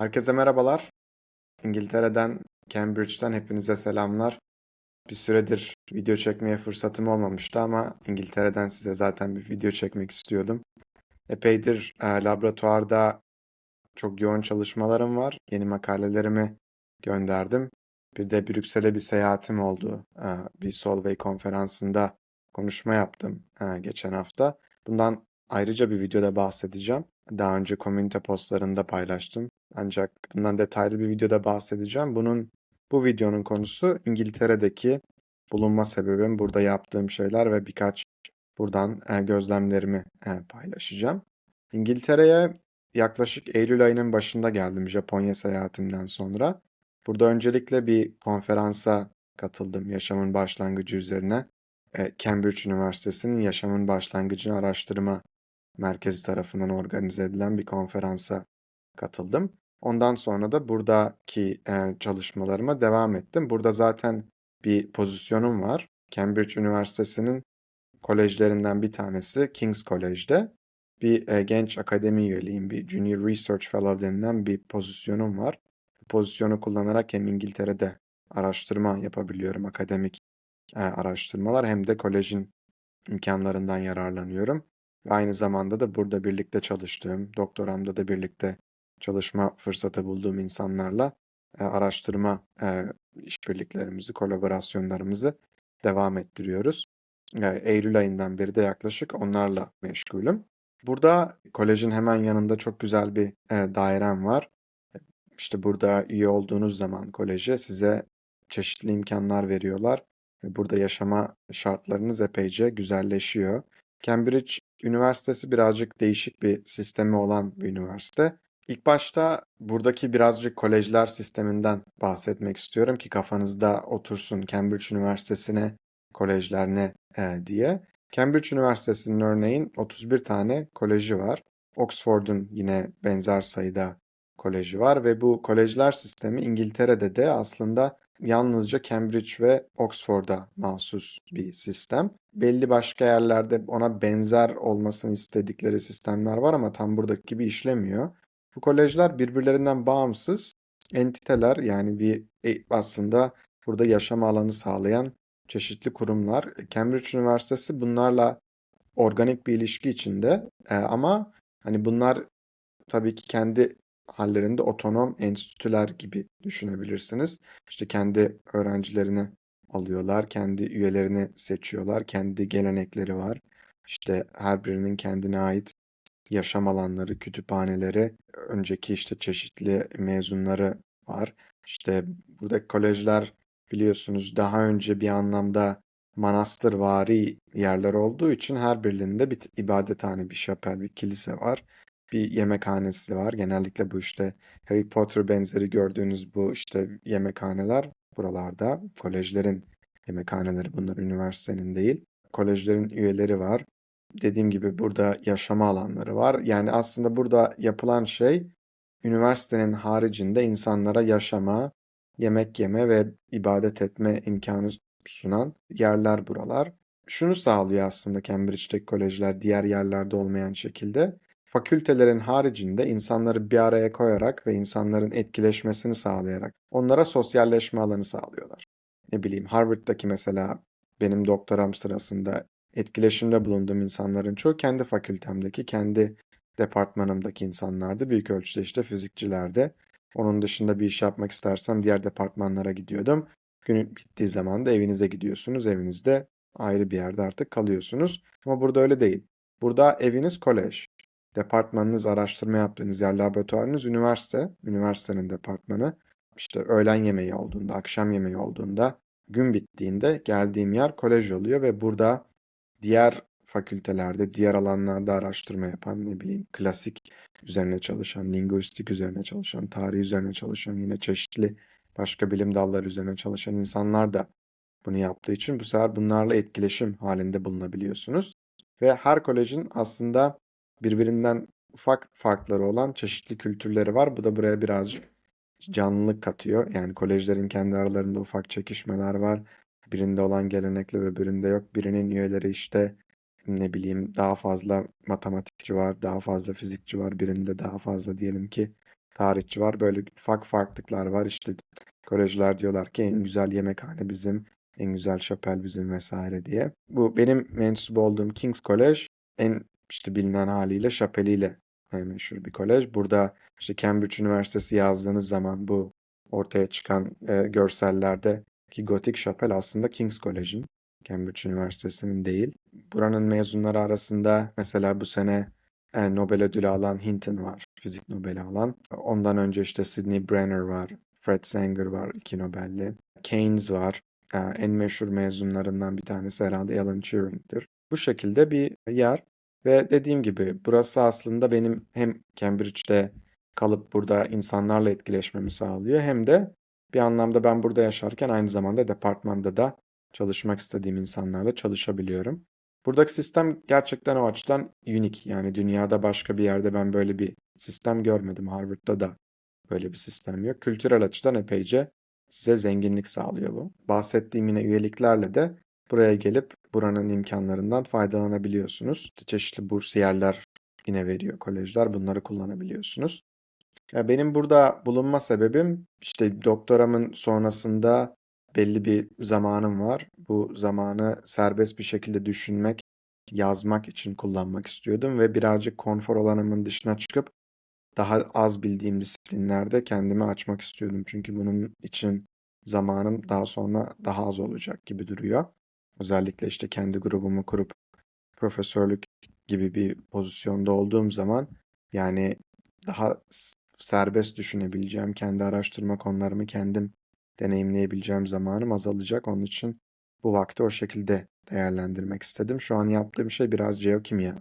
Herkese merhabalar. İngiltere'den, Cambridge'den hepinize selamlar. Bir süredir video çekmeye fırsatım olmamıştı ama İngiltere'den size zaten bir video çekmek istiyordum. Epeydir e, laboratuvarda çok yoğun çalışmalarım var. Yeni makalelerimi gönderdim. Bir de Brüksel'e bir seyahatim oldu. E, bir Solvay konferansında konuşma yaptım e, geçen hafta. Bundan ayrıca bir videoda bahsedeceğim. Daha önce komünite postlarında paylaştım. Ancak bundan detaylı bir videoda bahsedeceğim. Bunun bu videonun konusu İngiltere'deki bulunma sebebim, burada yaptığım şeyler ve birkaç buradan e, gözlemlerimi e, paylaşacağım. İngiltere'ye yaklaşık Eylül ayının başında geldim Japonya seyahatimden sonra. Burada öncelikle bir konferansa katıldım yaşamın başlangıcı üzerine. E, Cambridge Üniversitesi'nin yaşamın başlangıcını araştırma merkezi tarafından organize edilen bir konferansa katıldım. Ondan sonra da buradaki e, çalışmalarıma devam ettim. Burada zaten bir pozisyonum var. Cambridge Üniversitesi'nin kolejlerinden bir tanesi King's College'de. Bir e, genç akademi üyeliğim, bir Junior Research Fellow denilen bir pozisyonum var. Bu pozisyonu kullanarak hem İngiltere'de araştırma yapabiliyorum, akademik e, araştırmalar hem de kolejin imkanlarından yararlanıyorum. Ve aynı zamanda da burada birlikte çalıştığım, doktoramda da birlikte çalışma fırsatı bulduğum insanlarla e, araştırma e, işbirliklerimizi, kolaborasyonlarımızı devam ettiriyoruz. E, Eylül ayından beri de yaklaşık onlarla meşgulüm. Burada kolejin hemen yanında çok güzel bir e, dairem var. İşte burada üye olduğunuz zaman koleje size çeşitli imkanlar veriyorlar ve burada yaşama şartlarınız epeyce güzelleşiyor. Cambridge Üniversitesi birazcık değişik bir sistemi olan bir üniversite. İlk başta buradaki birazcık kolejler sisteminden bahsetmek istiyorum ki kafanızda otursun Cambridge Üniversitesi'ne kolejler ne e, diye. Cambridge Üniversitesi'nin örneğin 31 tane koleji var. Oxford'un yine benzer sayıda koleji var ve bu kolejler sistemi İngiltere'de de aslında yalnızca Cambridge ve Oxford'a mahsus bir sistem. Belli başka yerlerde ona benzer olmasını istedikleri sistemler var ama tam buradaki gibi işlemiyor. Bu kolejler birbirlerinden bağımsız entiteler yani bir e, aslında burada yaşam alanı sağlayan çeşitli kurumlar. Cambridge Üniversitesi bunlarla organik bir ilişki içinde e, ama hani bunlar tabii ki kendi hallerinde otonom enstitüler gibi düşünebilirsiniz. İşte kendi öğrencilerini alıyorlar, kendi üyelerini seçiyorlar, kendi gelenekleri var. İşte her birinin kendine ait yaşam alanları, kütüphaneleri, önceki işte çeşitli mezunları var. İşte buradaki kolejler biliyorsunuz daha önce bir anlamda manastırvari yerler olduğu için her birinde bir ibadethane, bir şapel, bir kilise var. Bir yemekhanesi var. Genellikle bu işte Harry Potter benzeri gördüğünüz bu işte yemekhaneler buralarda. Kolejlerin yemekhaneleri bunlar üniversitenin değil. Kolejlerin üyeleri var dediğim gibi burada yaşama alanları var. Yani aslında burada yapılan şey üniversitenin haricinde insanlara yaşama, yemek yeme ve ibadet etme imkanı sunan yerler buralar. Şunu sağlıyor aslında Cambridge'deki kolejler diğer yerlerde olmayan şekilde. Fakültelerin haricinde insanları bir araya koyarak ve insanların etkileşmesini sağlayarak onlara sosyalleşme alanı sağlıyorlar. Ne bileyim Harvard'daki mesela benim doktoram sırasında etkileşimde bulunduğum insanların çoğu kendi fakültemdeki, kendi departmanımdaki insanlardı. Büyük ölçüde işte fizikçilerde. Onun dışında bir iş yapmak istersem diğer departmanlara gidiyordum. Günün bittiği zaman da evinize gidiyorsunuz. Evinizde ayrı bir yerde artık kalıyorsunuz. Ama burada öyle değil. Burada eviniz kolej. Departmanınız, araştırma yaptığınız yer, laboratuvarınız üniversite. Üniversitenin departmanı. İşte öğlen yemeği olduğunda, akşam yemeği olduğunda, gün bittiğinde geldiğim yer kolej oluyor ve burada diğer fakültelerde, diğer alanlarda araştırma yapan, ne bileyim klasik üzerine çalışan, linguistik üzerine çalışan, tarih üzerine çalışan, yine çeşitli başka bilim dalları üzerine çalışan insanlar da bunu yaptığı için bu sefer bunlarla etkileşim halinde bulunabiliyorsunuz. Ve her kolejin aslında birbirinden ufak farkları olan çeşitli kültürleri var. Bu da buraya birazcık canlılık katıyor. Yani kolejlerin kendi aralarında ufak çekişmeler var. Birinde olan gelenekler öbüründe yok. Birinin üyeleri işte ne bileyim daha fazla matematikçi var, daha fazla fizikçi var. Birinde daha fazla diyelim ki tarihçi var. Böyle ufak farklılıklar var. İşte kolejler diyorlar ki en güzel yemekhane bizim, en güzel şapel bizim vesaire diye. Bu benim mensup olduğum King's College en işte bilinen haliyle şapeliyle meşhur bir kolej. Burada işte Cambridge Üniversitesi yazdığınız zaman bu ortaya çıkan e, görsellerde ki gotik şapel aslında King's College'in, Cambridge Üniversitesi'nin değil. Buranın mezunları arasında mesela bu sene e, Nobel ödülü alan Hinton var, fizik Nobel'i alan. Ondan önce işte Sidney Brenner var, Fred Sanger var, iki Nobel'li. Keynes var. E, en meşhur mezunlarından bir tanesi herhalde Alan Turing'dir. Bu şekilde bir yer. Ve dediğim gibi burası aslında benim hem Cambridge'de kalıp burada insanlarla etkileşmemi sağlıyor hem de bir anlamda ben burada yaşarken aynı zamanda departmanda da çalışmak istediğim insanlarla çalışabiliyorum. Buradaki sistem gerçekten o açıdan unik. Yani dünyada başka bir yerde ben böyle bir sistem görmedim. Harvard'da da böyle bir sistem yok. Kültürel açıdan epeyce size zenginlik sağlıyor bu. Bahsettiğim yine üyeliklerle de buraya gelip buranın imkanlarından faydalanabiliyorsunuz. Çeşitli bursiyerler yine veriyor kolejler. Bunları kullanabiliyorsunuz. Ya benim burada bulunma sebebim işte doktoramın sonrasında belli bir zamanım var. Bu zamanı serbest bir şekilde düşünmek, yazmak için kullanmak istiyordum ve birazcık konfor alanımın dışına çıkıp daha az bildiğim disiplinlerde kendimi açmak istiyordum. Çünkü bunun için zamanım daha sonra daha az olacak gibi duruyor. Özellikle işte kendi grubumu kurup profesörlük gibi bir pozisyonda olduğum zaman yani daha serbest düşünebileceğim, kendi araştırma konularımı kendim deneyimleyebileceğim zamanım azalacak. Onun için bu vakti o şekilde değerlendirmek istedim. Şu an yaptığım şey biraz jeokimya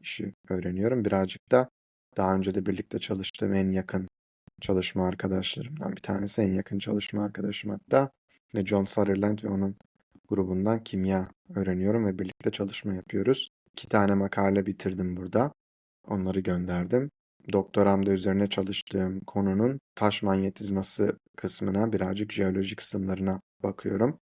işi öğreniyorum. Birazcık da daha önce de birlikte çalıştığım en yakın çalışma arkadaşlarımdan bir tanesi, en yakın çalışma arkadaşım hatta. Yine John Sutherland ve onun grubundan kimya öğreniyorum ve birlikte çalışma yapıyoruz. İki tane makale bitirdim burada. Onları gönderdim. Doktoramda üzerine çalıştığım konunun taş manyetizması kısmına, birazcık jeoloji kısımlarına bakıyorum.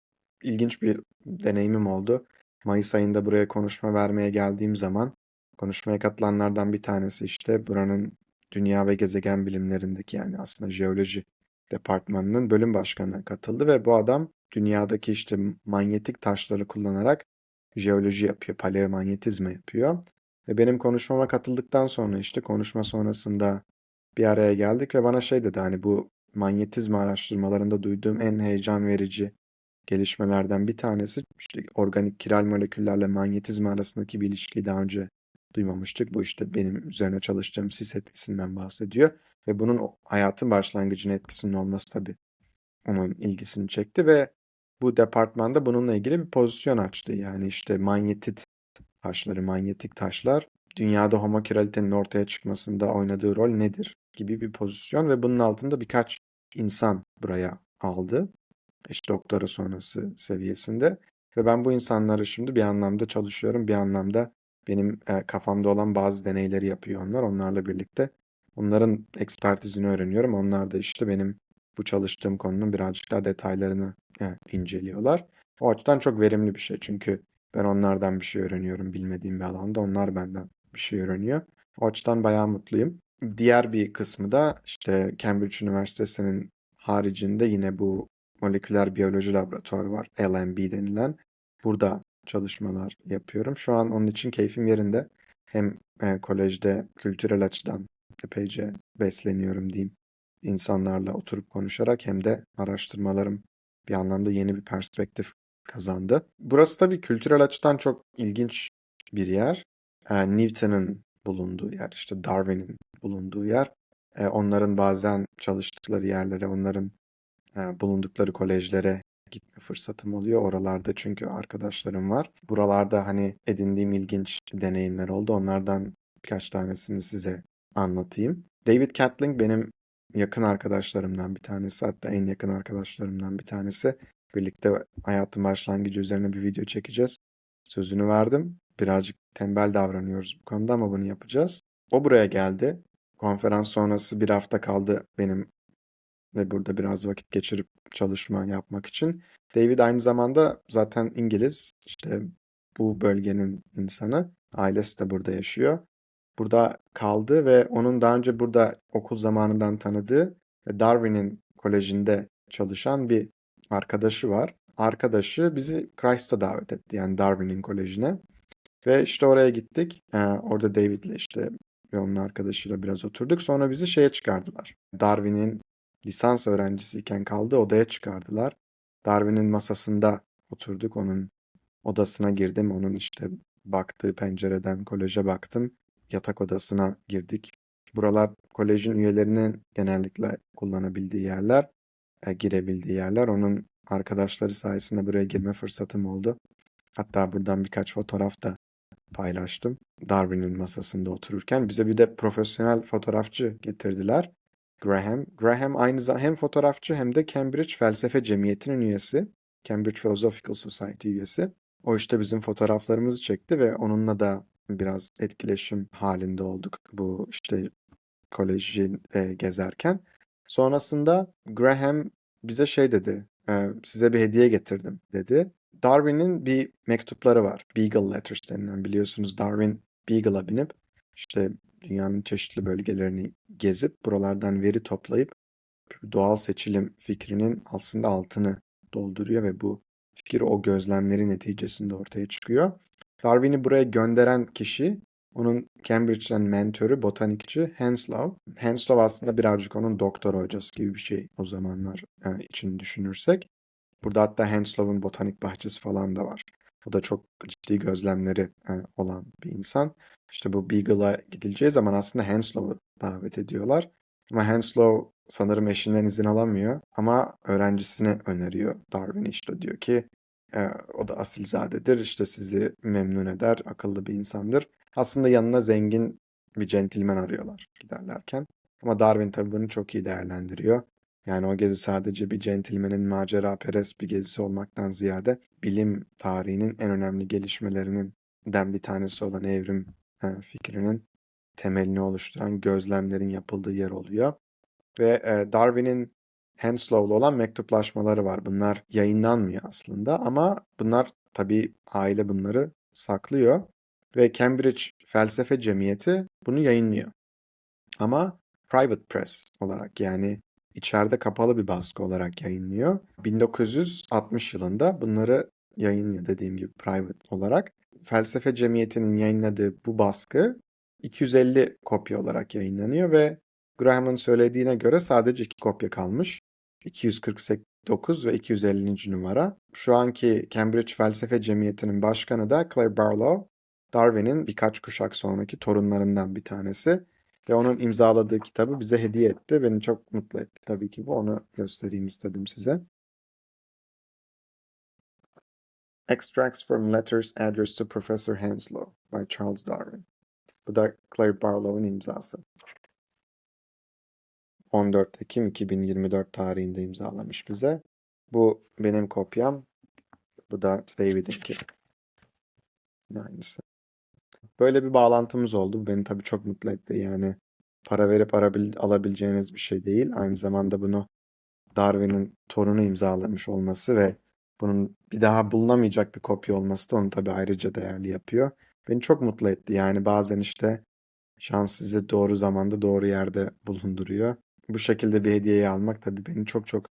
İlginç bir deneyimim oldu. Mayıs ayında buraya konuşma vermeye geldiğim zaman konuşmaya katılanlardan bir tanesi işte buranın dünya ve gezegen bilimlerindeki yani aslında jeoloji departmanının bölüm başkanına katıldı ve bu adam dünyadaki işte manyetik taşları kullanarak jeoloji yapıyor, paleomanyetizma yapıyor. Ve benim konuşmama katıldıktan sonra işte konuşma sonrasında bir araya geldik ve bana şey dedi hani bu manyetizma araştırmalarında duyduğum en heyecan verici gelişmelerden bir tanesi işte organik kiral moleküllerle manyetizma arasındaki bir ilişkiyi daha önce duymamıştık. Bu işte benim üzerine çalıştığım sis etkisinden bahsediyor ve bunun hayatın başlangıcının etkisinin olması tabii onun ilgisini çekti ve bu departmanda bununla ilgili bir pozisyon açtı. Yani işte manyetit taşları, manyetik taşlar dünyada homokiralitenin ortaya çıkmasında oynadığı rol nedir gibi bir pozisyon ve bunun altında birkaç insan buraya aldı. İşte doktora sonrası seviyesinde ve ben bu insanları şimdi bir anlamda çalışıyorum, bir anlamda benim e, kafamda olan bazı deneyleri yapıyor onlar. Onlarla birlikte onların ekspertizini öğreniyorum. Onlar da işte benim bu çalıştığım konunun birazcık daha detaylarını e, inceliyorlar. O açıdan çok verimli bir şey çünkü ben onlardan bir şey öğreniyorum bilmediğim bir alanda. Onlar benden bir şey öğreniyor. O açıdan bayağı mutluyum. Diğer bir kısmı da işte Cambridge Üniversitesi'nin haricinde yine bu moleküler biyoloji laboratuvarı var. LMB denilen. Burada çalışmalar yapıyorum. Şu an onun için keyfim yerinde. Hem e, kolejde kültürel açıdan epeyce besleniyorum diyeyim. İnsanlarla oturup konuşarak hem de araştırmalarım bir anlamda yeni bir perspektif kazandı. Burası tabii kültürel açıdan çok ilginç bir yer. E, Newton'ın bulunduğu yer, işte Darwin'in bulunduğu yer. E, onların bazen çalıştıkları yerlere, onların e, bulundukları kolejlere gitme fırsatım oluyor. Oralarda çünkü arkadaşlarım var. Buralarda hani edindiğim ilginç deneyimler oldu. Onlardan birkaç tanesini size anlatayım. David Catling benim yakın arkadaşlarımdan bir tanesi. Hatta en yakın arkadaşlarımdan bir tanesi. Birlikte hayatın başlangıcı üzerine bir video çekeceğiz. Sözünü verdim. Birazcık tembel davranıyoruz bu konuda ama bunu yapacağız. O buraya geldi. Konferans sonrası bir hafta kaldı benim ve burada biraz vakit geçirip çalışma yapmak için. David aynı zamanda zaten İngiliz. İşte bu bölgenin insanı. Ailesi de burada yaşıyor. burada kaldı ve onun daha önce burada okul zamanından tanıdığı ve Darwin'in kolejinde çalışan bir arkadaşı var. Arkadaşı bizi Christ'a davet etti yani Darwin'in kolejine. Ve işte oraya gittik. Ee, orada David'le işte ve onun arkadaşıyla biraz oturduk. Sonra bizi şeye çıkardılar. Darwin'in lisans öğrencisiyken kaldığı odaya çıkardılar. Darwin'in masasında oturduk. Onun odasına girdim. Onun işte baktığı pencereden koleje baktım. Yatak odasına girdik. Buralar kolejin üyelerinin genellikle kullanabildiği yerler, girebildiği yerler. Onun arkadaşları sayesinde buraya girme fırsatım oldu. Hatta buradan birkaç fotoğraf da paylaştım. Darwin'in masasında otururken bize bir de profesyonel fotoğrafçı getirdiler. Graham. Graham aynı zamanda hem fotoğrafçı hem de Cambridge Felsefe Cemiyeti'nin üyesi. Cambridge Philosophical Society üyesi. O işte bizim fotoğraflarımızı çekti ve onunla da biraz etkileşim halinde olduk bu işte koleji e, gezerken. Sonrasında Graham bize şey dedi, e, size bir hediye getirdim dedi. Darwin'in bir mektupları var. Beagle Letters denilen biliyorsunuz Darwin Beagle'a binip işte dünyanın çeşitli bölgelerini gezip buralardan veri toplayıp doğal seçilim fikrinin aslında altını dolduruyor ve bu fikir o gözlemlerin neticesinde ortaya çıkıyor. Darwin'i buraya gönderen kişi onun Cambridge'den mentörü, botanikçi Henslow. Henslow aslında birazcık onun doktor hocası gibi bir şey o zamanlar e, için düşünürsek. Burada hatta Henslow'un botanik bahçesi falan da var. O da çok ciddi gözlemleri e, olan bir insan. İşte bu Beagle'a gidileceği zaman aslında Henslow'u davet ediyorlar. Ama Henslow sanırım eşinden izin alamıyor ama öğrencisine öneriyor Darwin işte diyor ki e, o da asilzadedir işte sizi memnun eder akıllı bir insandır. Aslında yanına zengin bir centilmen arıyorlar giderlerken. Ama Darwin tabii bunu çok iyi değerlendiriyor. Yani o gezi sadece bir centilmenin macera perest bir gezisi olmaktan ziyade bilim tarihinin en önemli gelişmelerinin den bir tanesi olan evrim e, fikrinin temelini oluşturan gözlemlerin yapıldığı yer oluyor. Ve e, Darwin'in Henslow'la olan mektuplaşmaları var. Bunlar yayınlanmıyor aslında ama bunlar tabii aile bunları saklıyor ve Cambridge Felsefe Cemiyeti bunu yayınlıyor. Ama private press olarak yani içeride kapalı bir baskı olarak yayınlıyor. 1960 yılında bunları yayınlıyor dediğim gibi private olarak. Felsefe Cemiyeti'nin yayınladığı bu baskı 250 kopya olarak yayınlanıyor ve Graham'ın söylediğine göre sadece iki kopya kalmış. 249 ve 250. numara. Şu anki Cambridge Felsefe Cemiyeti'nin başkanı da Claire Barlow. Darwin'in birkaç kuşak sonraki torunlarından bir tanesi. Ve onun imzaladığı kitabı bize hediye etti. Beni çok mutlu etti tabii ki bu. Onu göstereyim istedim size. Extracts from Letters Addressed to Professor Henslow by Charles Darwin. Bu da Claire Barlow'un imzası. 14 Ekim 2024 tarihinde imzalamış bize. Bu benim kopyam. Bu da David'inki. Aynısı. Böyle bir bağlantımız oldu. Bu beni tabii çok mutlu etti. Yani para verip arabil, alabileceğiniz bir şey değil. Aynı zamanda bunu Darwin'in torunu imzalamış olması ve bunun bir daha bulunamayacak bir kopya olması da onu tabii ayrıca değerli yapıyor. Beni çok mutlu etti. Yani bazen işte şans sizi doğru zamanda doğru yerde bulunduruyor. Bu şekilde bir hediyeyi almak tabii beni çok çok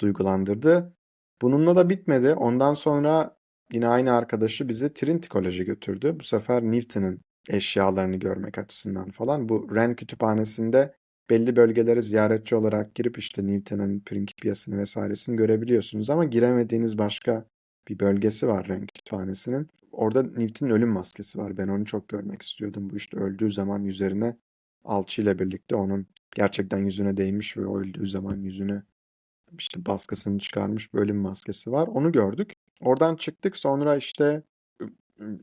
duygulandırdı. Bununla da bitmedi. Ondan sonra yine aynı arkadaşı bizi Trinity College'e götürdü. Bu sefer Newton'ın eşyalarını görmek açısından falan. Bu Wren Kütüphanesi'nde belli bölgelere ziyaretçi olarak girip işte Newton'un Principia'sını vesairesini görebiliyorsunuz ama giremediğiniz başka bir bölgesi var Wren Kütüphanesi'nin. Orada Newton'un ölüm maskesi var. Ben onu çok görmek istiyordum. Bu işte öldüğü zaman üzerine alçıyla birlikte onun gerçekten yüzüne değmiş ve öldüğü zaman yüzüne işte baskısını çıkarmış bir ölüm maskesi var. Onu gördük. Oradan çıktık sonra işte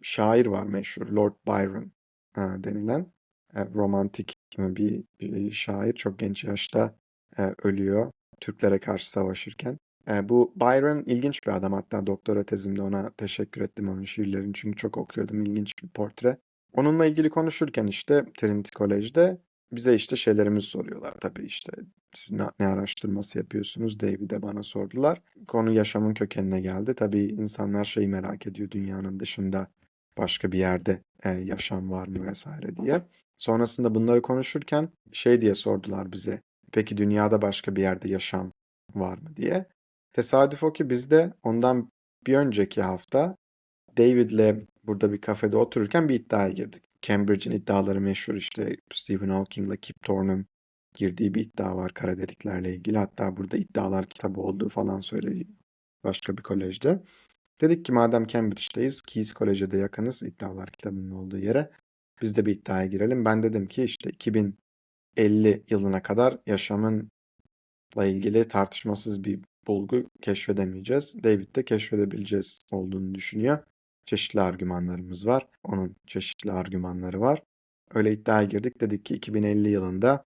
şair var meşhur Lord Byron ha, denilen e, romantik bir, şair çok genç yaşta e, ölüyor Türklere karşı savaşırken. E, bu Byron ilginç bir adam hatta doktora tezimde ona teşekkür ettim onun şiirlerini çünkü çok okuyordum ilginç bir portre. Onunla ilgili konuşurken işte Trinity College'de bize işte şeylerimizi soruyorlar tabii işte siz ne, ne araştırması yapıyorsunuz David'e bana sordular. Konu yaşamın kökenine geldi. Tabii insanlar şeyi merak ediyor dünyanın dışında başka bir yerde e, yaşam var mı vesaire diye. Sonrasında bunları konuşurken şey diye sordular bize. Peki dünyada başka bir yerde yaşam var mı diye. Tesadüf o ki biz de ondan bir önceki hafta David'le burada bir kafede otururken bir iddiaya girdik. Cambridge'in iddiaları meşhur işte Stephen Hawking'la Kip Thorne'un girdiği bir iddia var kara deliklerle ilgili. Hatta burada iddialar kitabı olduğu falan söyleniyor başka bir kolejde. Dedik ki madem Cambridge'deyiz, Keyes College'e de yakınız iddialar kitabının olduğu yere. Biz de bir iddiaya girelim. Ben dedim ki işte 2050 yılına kadar yaşamınla ilgili tartışmasız bir bulgu keşfedemeyeceğiz. David de keşfedebileceğiz olduğunu düşünüyor. Çeşitli argümanlarımız var. Onun çeşitli argümanları var. Öyle iddiaya girdik. Dedik ki 2050 yılında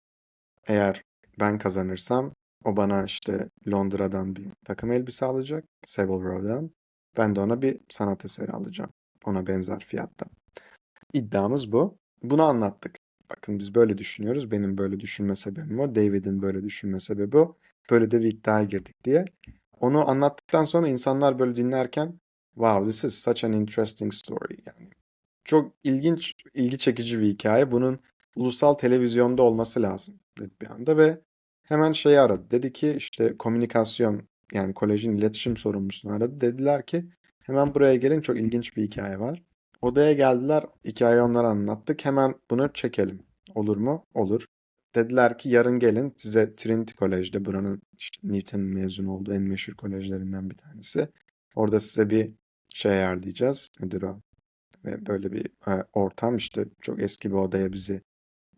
eğer ben kazanırsam o bana işte Londra'dan bir takım elbise alacak. Savile Row'dan. Ben de ona bir sanat eseri alacağım. Ona benzer fiyatta. İddiamız bu. Bunu anlattık. Bakın biz böyle düşünüyoruz. Benim böyle düşünme sebebim o. David'in böyle düşünme sebebi o. Böyle de bir iddiaya girdik diye. Onu anlattıktan sonra insanlar böyle dinlerken wow this is such an interesting story yani. Çok ilginç, ilgi çekici bir hikaye. Bunun ulusal televizyonda olması lazım dedi bir anda ve hemen şeyi aradı. Dedi ki işte komünikasyon yani kolejin iletişim sorumlusunu aradı. Dediler ki hemen buraya gelin çok ilginç bir hikaye var. Odaya geldiler. Hikayeyi onlara anlattık. Hemen bunu çekelim. Olur mu? Olur. Dediler ki yarın gelin size Trinity College'de buranın işte Newton'un mezun olduğu en meşhur kolejlerinden bir tanesi. Orada size bir şey ayarlayacağız. Nedir o? Ve böyle bir e, ortam işte çok eski bir odaya bizi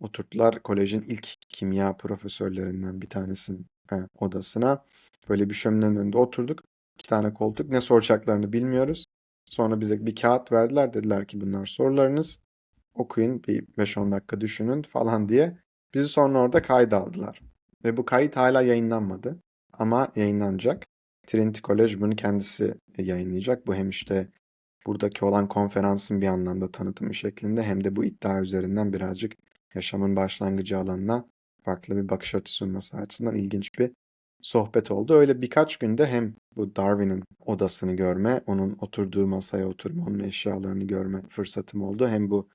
oturttular. Kolejin ilk kimya profesörlerinden bir tanesinin e, odasına. Böyle bir şöminenin önünde oturduk. İki tane koltuk. Ne soracaklarını bilmiyoruz. Sonra bize bir kağıt verdiler. Dediler ki bunlar sorularınız. Okuyun bir 5-10 dakika düşünün falan diye. Bizi sonra orada kayda aldılar. Ve bu kayıt hala yayınlanmadı. Ama yayınlanacak. Trinity College bunu kendisi yayınlayacak. Bu hem işte buradaki olan konferansın bir anlamda tanıtımı şeklinde hem de bu iddia üzerinden birazcık yaşamın başlangıcı alanına farklı bir bakış açısı sunması açısından ilginç bir sohbet oldu. Öyle birkaç günde hem bu Darwin'in odasını görme, onun oturduğu masaya oturma, onun eşyalarını görme fırsatım oldu. Hem bu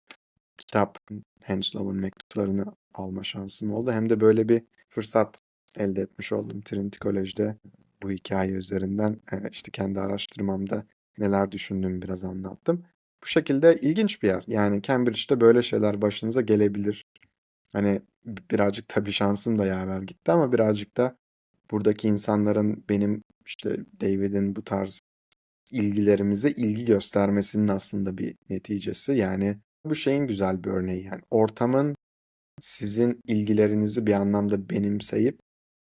kitap Henslow'un mektuplarını alma şansım oldu. Hem de böyle bir fırsat elde etmiş oldum Trinity College'de bu hikaye üzerinden e, işte kendi araştırmamda neler düşündüğümü biraz anlattım. Bu şekilde ilginç bir yer. Yani Cambridge'de böyle şeyler başınıza gelebilir. Hani birazcık tabii şansım da yaver gitti ama birazcık da buradaki insanların benim işte David'in bu tarz ilgilerimize ilgi göstermesinin aslında bir neticesi. Yani bu şeyin güzel bir örneği yani ortamın sizin ilgilerinizi bir anlamda benimseyip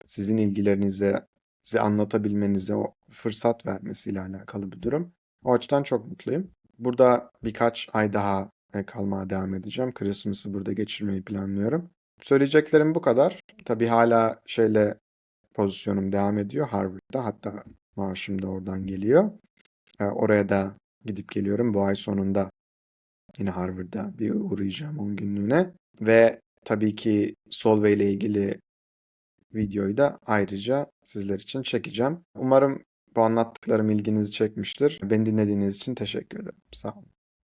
sizin ilgilerinize size anlatabilmenize o fırsat vermesiyle alakalı bir durum. O açıdan çok mutluyum. Burada birkaç ay daha kalmaya devam edeceğim. Christmas'ı burada geçirmeyi planlıyorum. Söyleyeceklerim bu kadar. Tabii hala şeyle pozisyonum devam ediyor Harvard'da. Hatta maaşım da oradan geliyor. Oraya da gidip geliyorum. Bu ay sonunda yine Harvard'da bir uğrayacağım 10 günlüğüne. Ve tabii ki Solvay ile ilgili videoyu da ayrıca sizler için çekeceğim. Umarım bu anlattıklarım ilginizi çekmiştir. Beni dinlediğiniz için teşekkür ederim. Sağ olun.